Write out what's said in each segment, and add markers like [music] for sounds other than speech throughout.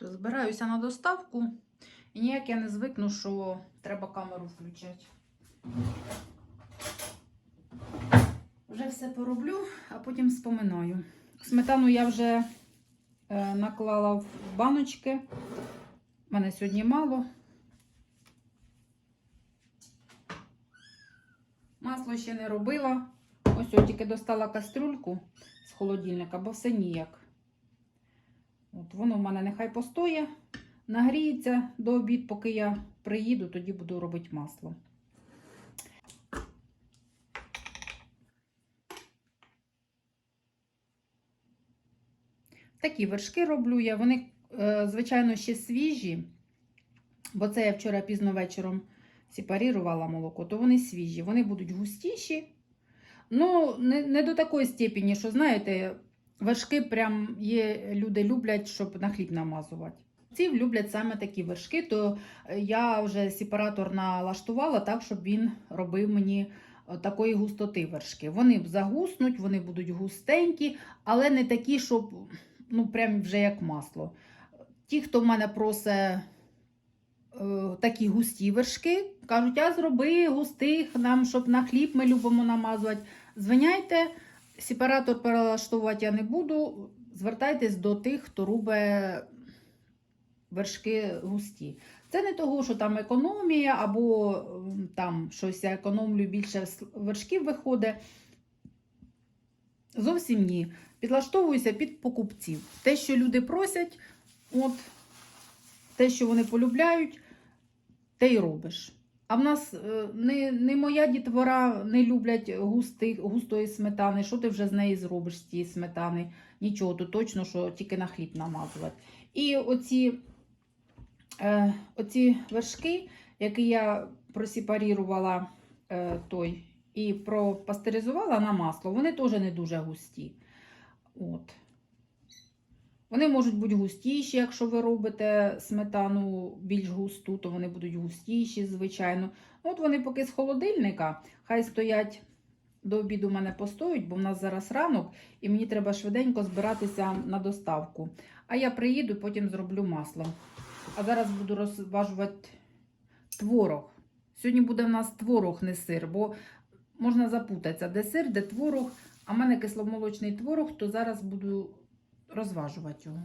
Збираюся на доставку і ніяк я не звикну, що треба камеру включати. Вже все пороблю, а потім споминаю. Сметану я вже е, наклала в баночки. У мене сьогодні мало. Масло ще не робила. Ось я тільки достала кастрюльку з холодильника, бо все ніяк. От воно в мене нехай постоє, нагріється до обід, поки я приїду, тоді буду робити масло. Такі вершки роблю я. Вони, е, звичайно, ще свіжі, бо це я вчора пізно вечором сепарірувала молоко, то вони свіжі, вони будуть густіші. Ну, не, не до такої степені, що, знаєте, вершки прям є, люди люблять, щоб на хліб намазувати. Ці люблять саме такі вершки, то я вже сепаратор налаштувала так, щоб він робив мені е, такої густоти вершки. Вони загуснуть, вони будуть густенькі, але не такі, щоб ну, прям вже як масло. Ті, хто в мене просить е, такі густі вершки, кажуть, а зроби густих нам, щоб на хліб ми любимо намазувати. Звиняйте, сепаратор перелаштовувати я не буду. Звертайтесь до тих, хто робить вершки густі. Це не того, що там економія, або там щось я економлю більше вершків виходить. Зовсім ні. Підлаштовуюся під покупців. Те, що люди просять, от, те, що вони полюбляють, те й робиш. А в нас е, не, не моя дітвора не люблять густих, густої сметани. Що ти вже з неї зробиш з цієї сметани? Нічого, то точно, що тільки на хліб намазувати. І оці, е, оці вершки, які я просепарірувала е, той і пропастеризувала на масло, вони теж не дуже густі. От. Вони можуть бути густіші, якщо ви робите сметану більш густу, то вони будуть густіші, звичайно. От вони поки з холодильника, хай стоять до обіду, мене постоють, бо в нас зараз ранок, і мені треба швиденько збиратися на доставку. А я приїду, потім зроблю масло. А зараз буду розважувати творог. Сьогодні буде в нас творог, не сир, бо можна запутатися, де сир, де творог. А в мене кисломолочний творог, то зараз буду розважувати його.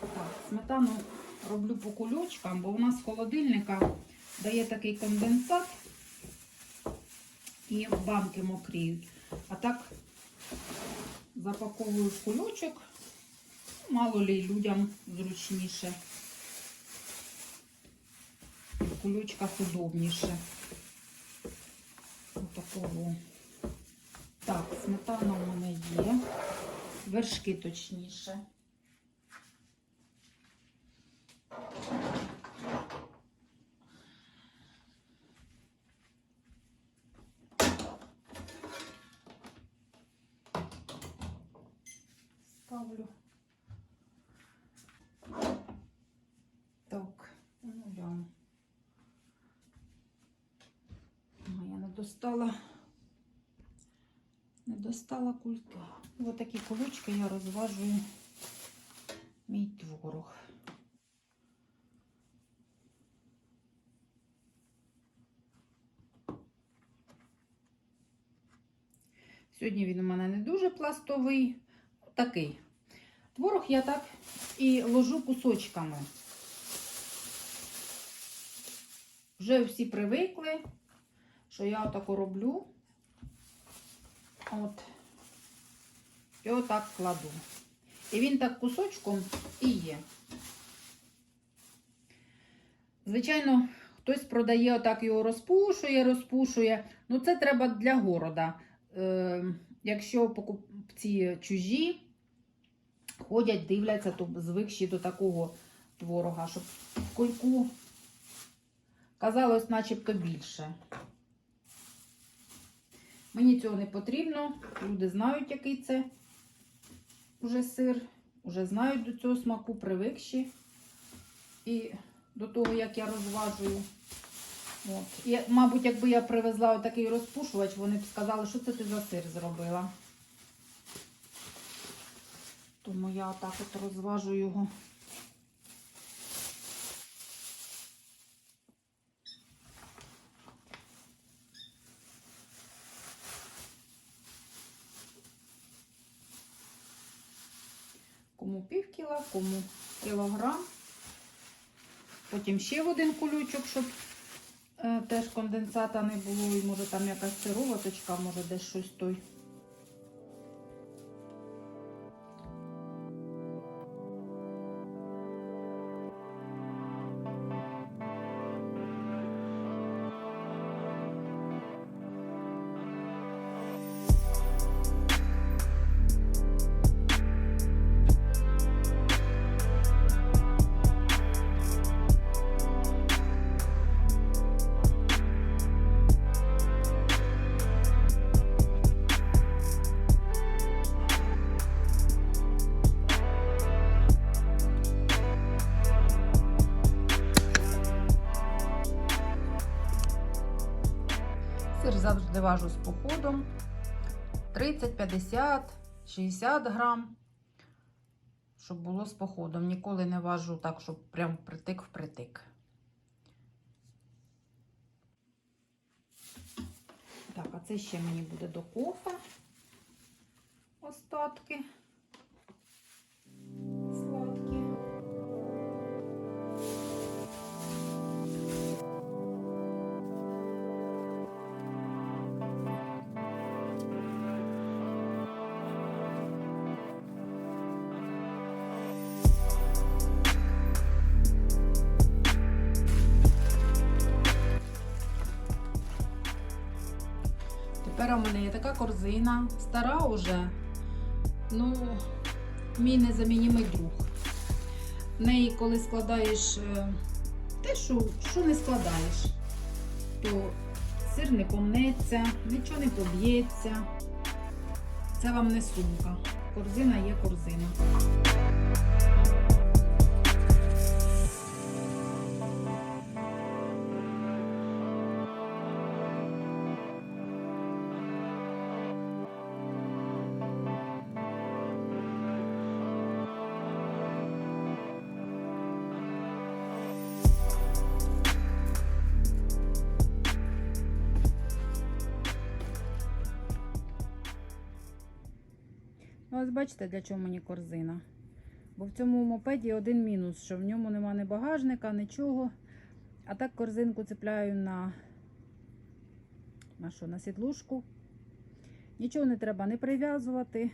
Так, сметану роблю по кульочкам, бо у нас з холодильника дає такий конденсат і банки мокріють. А так запаковую в кульочок. Мало лі людям зручніше. В кульочках удобніше. Отакого. Так, сметана у мене є. Вершки точніше. Ставлю. Так, ну. А, Я не достала. Достала кульки. Ось такі кулички я розважую мій творог. Сьогодні він у мене не дуже пластовий, такий. Творог я так і ложу кусочками. Вже всі привикли, що я отако роблю. От. І отак кладу. І він так кусочком і є. Звичайно, хтось продає отак його розпушує, розпушує. Ну, це треба для города. Е, якщо покупці чужі ходять, дивляться, то звикші до такого творога, щоб в кульку казалось начебто більше. Мені цього не потрібно. Люди знають, який це вже сир, вже знають до цього смаку, привикші. І до того, як я розважую. От. І, мабуть, якби я привезла отакий розпушувач, вони б сказали, що це ти за сир зробила. Тому я отак от розважу його. Пів кіла, кому кілограм. Потім ще в один кулючок, щоб е, теж конденсата не було. І може там якась сироваточка, може десь щось той. Сир завжди важу з походом. 30, 50, 60 грам. Щоб було з походом. Ніколи не важу так, щоб прям притик впритик. Так, а це ще мені буде до кофе. Остатки. Тепер у мене є така корзина, стара уже, ну, мій незамінімий друг. В неї, коли складаєш е, те, що, що не складаєш, то сир не помнеться, нічого не поб'ється. Це вам не сумка. Корзина є корзина. Ну, ось бачите, для чого мені корзина. Бо в цьому мопеді один мінус, що в ньому нема ні багажника, нічого. А так корзинку цепляю на, на, що, на сідлушку. Нічого не треба не прив'язувати,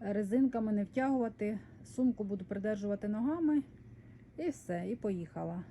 резинками не втягувати. Сумку буду придержувати ногами. І все, і поїхала.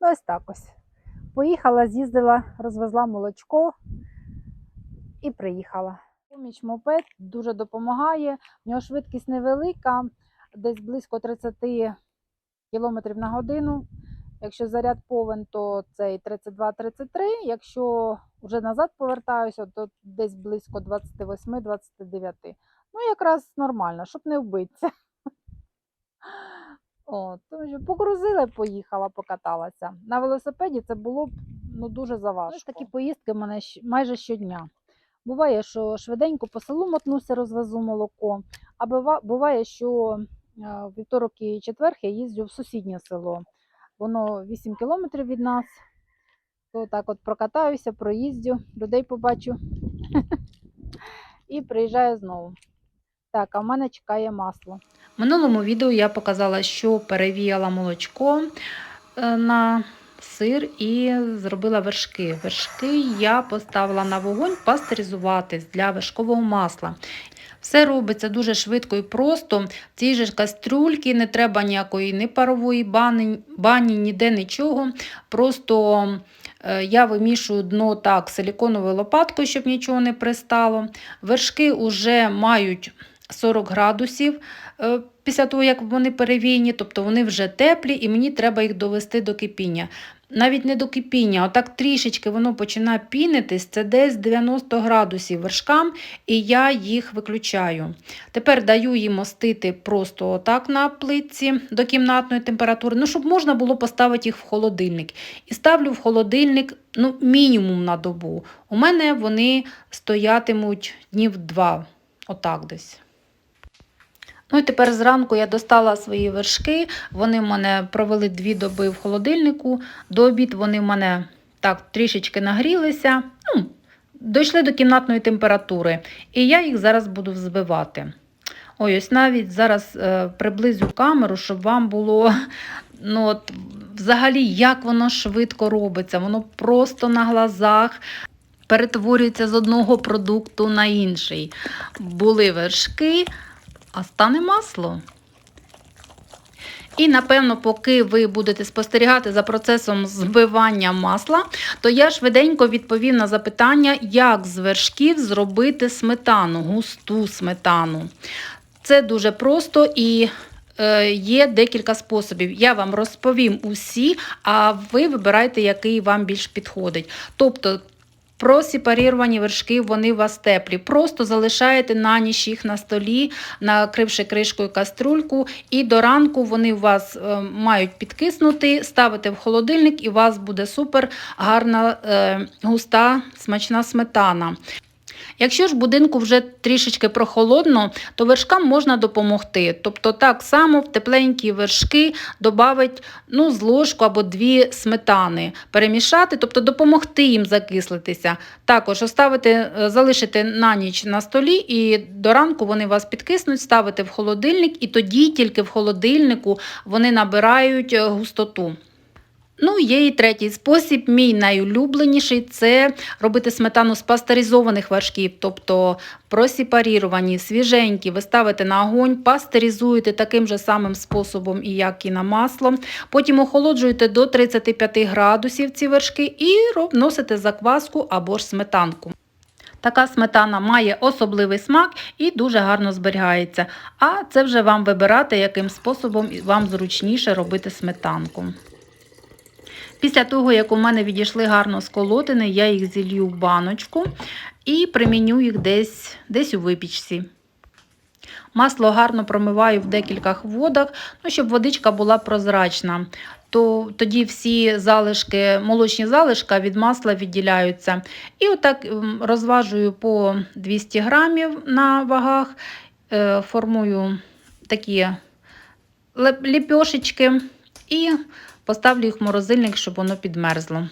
Ну, ось так ось. Поїхала, з'їздила, розвезла молочко і приїхала. Поміч мопед дуже допомагає. В нього швидкість невелика, десь близько 30 км на годину. Якщо заряд повен, то цей 32-33. Якщо вже назад повертаюся, то десь близько 28-29. Ну, якраз нормально, щоб не вбитися. О, тому що погрузила, поїхала, покаталася. На велосипеді це було б ну, дуже заважко. Ось такі поїздки в мене майже щодня. Буває, що швиденько по селу мотнуся, розвезу молоко, а буває, що е, вівторок і четвер я їздю в сусіднє село. Воно 8 кілометрів від нас. То так от прокатаюся, проїздю, людей побачу [laughs] і приїжджаю знову. Так, а в мене чекає масло. Минулому відео я показала, що перевіяла молочко е, на сир і зробила вершки. Вершки я поставила на вогонь пастеризуватись для вершкового масла. Все робиться дуже швидко і просто. В цій же кастрюльки не треба ніякої ні парової бані, бані, ніде нічого. Просто е, я вимішую дно так силіконовою лопаткою, щоб нічого не пристало. Вершки вже мають 40 градусів е, після того, як вони перевійні, тобто вони вже теплі, і мені треба їх довести до кипіння. Навіть не до кипіння, отак трішечки воно починає пінитись, це десь 90 градусів вершкам, і я їх виключаю. Тепер даю їм остити просто отак на плитці до кімнатної температури, ну, щоб можна було поставити їх в холодильник. І ставлю в холодильник ну, мінімум на добу. У мене вони стоятимуть днів два, отак десь. Ну і тепер зранку я достала свої вершки. Вони в мене провели дві доби в холодильнику. До обід вони в мене так трішечки нагрілися. Ну, дійшли до кімнатної температури. І я їх зараз буду взбивати. Ой, ось навіть зараз е, приблизю камеру, щоб вам було [laughs] ну, от, взагалі, як воно швидко робиться. Воно просто на глазах перетворюється з одного продукту на інший. Були вершки, а стане масло. І, напевно, поки ви будете спостерігати за процесом збивання масла, то я швиденько відповім на запитання, як з вершків зробити сметану, густу сметану. Це дуже просто і е, є декілька способів. Я вам розповім усі, а ви вибирайте, який вам більш підходить. Тобто, Просепаріровані вершки, вони у вас теплі. Просто залишаєте на ніч їх на столі, накривши кришкою каструльку, і до ранку вони у вас е, мають підкиснути, ставите в холодильник, і у вас буде супер гарна, е, густа, смачна сметана. Якщо ж будинку вже трішечки прохолодно, то вершкам можна допомогти. Тобто так само в тепленькі вершки додати ну, з ложку або дві сметани, перемішати, тобто допомогти їм закислитися. Також оставити, е, залишити на ніч на столі, і до ранку вони вас підкиснуть, ставити в холодильник, і тоді тільки в холодильнику вони набирають е, густоту. Ну, є і третій спосіб, мій найулюбленіший це робити сметану з пастеризованих вершків, тобто просіпаріровані, свіженькі, ви ставите на огонь, пастеризуєте таким же самим способом, і як і на масло. Потім охолоджуєте до 35 градусів ці вершки і вносите закваску або ж сметанку. Така сметана має особливий смак і дуже гарно зберігається. А це вже вам вибирати, яким способом вам зручніше робити сметанку. Після того, як у мене відійшли гарно сколотини, я їх зілью в баночку і приміню їх десь, десь у випічці. Масло гарно промиваю в декількох водах, ну, щоб водичка була прозрачна. То тоді всі залишки, молочні залишки від масла відділяються. І отак розважую по 200 грамів на вагах, е, формую такі леп- і Поставлю їх в морозильник, щоб воно підмерзло.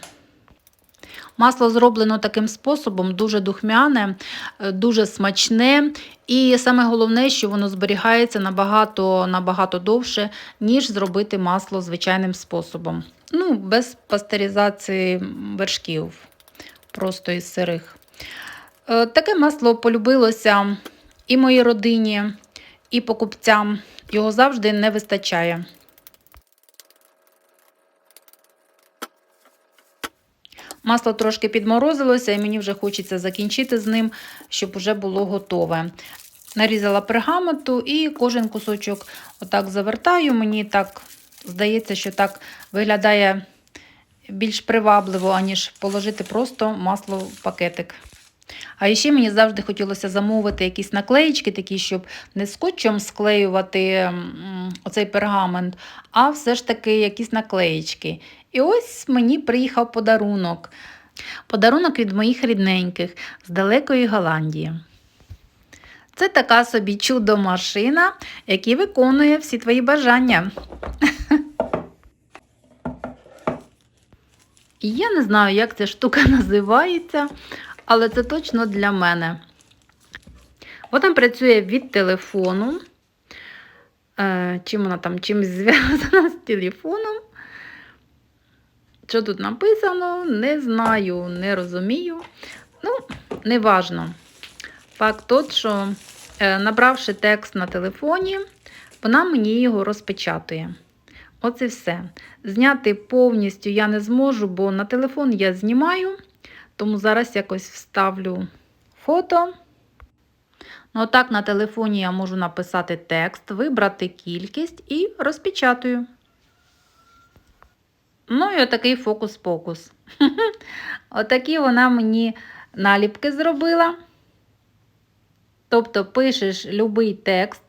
Масло зроблено таким способом, дуже духмяне, е, дуже смачне. І саме головне, що воно зберігається набагато, набагато довше, ніж зробити масло звичайним способом. Ну, без пастеризації вершків, просто із сирих. Е, Таке масло полюбилося і моїй родині, і покупцям. Його завжди не вистачає. Масло трошки підморозилося, і мені вже хочеться закінчити з ним, щоб вже було готове. Нарізала пергаменту і кожен кусочок отак завертаю. Мені так здається, що так виглядає більш привабливо, аніж положити просто масло в пакетик. А ще мені завжди хотілося замовити якісь наклеїчки, такі, щоб не скотчем склеювати оцей пергамент, а все ж таки якісь наклеїчки. І ось мені приїхав подарунок. Подарунок від моїх рідненьких з далекої Голландії. Це така собі чудо-машина, яка виконує всі твої бажання. Я не знаю, як ця штука [laughs] називається, але це точно для мене. Вона працює від телефону. Е, чим вона там чимось зв'язана з телефоном? Що тут написано, не знаю, не розумію. Ну, неважно. Факт тот, що е, набравши текст на телефоні, вона мені його розпечатує. Оце все. Зняти повністю я не зможу, бо на телефон я знімаю, тому зараз якось вставлю фото. Ну, отак на телефоні я можу написати текст, вибрати кількість і розпечатую. Ну і отакий фокус-покус. [laughs] Отакі вона мені наліпки зробила. Тобто пишеш любий текст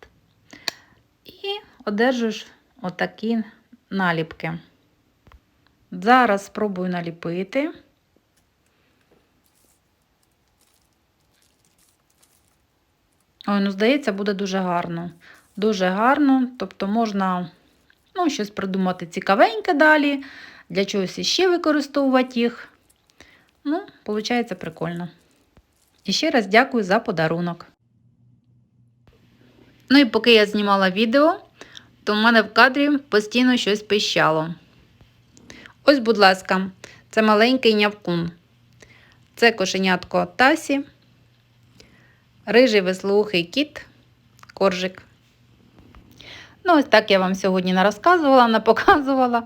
і одержиш отакі наліпки. Зараз спробую наліпити. Ой, ну, здається, буде дуже гарно. Дуже гарно. Тобто можна ну, щось придумати цікавеньке далі, для чогось іще використовувати їх. Ну, виходить прикольно. І ще раз дякую за подарунок. Ну і поки я знімала відео, то в мене в кадрі постійно щось пищало. Ось, будь ласка, це маленький нявкун. Це кошенятко Тасі, рижий веслоухий кіт, коржик. Ну, ось так я вам сьогодні не розказувала, не показувала.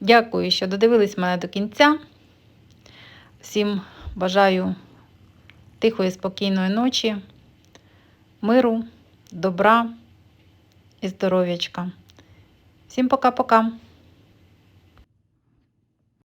Дякую, що додивились мене до кінця. Всім бажаю тихої, спокійної ночі, миру, добра і здоров'ячка. Всім пока-пока!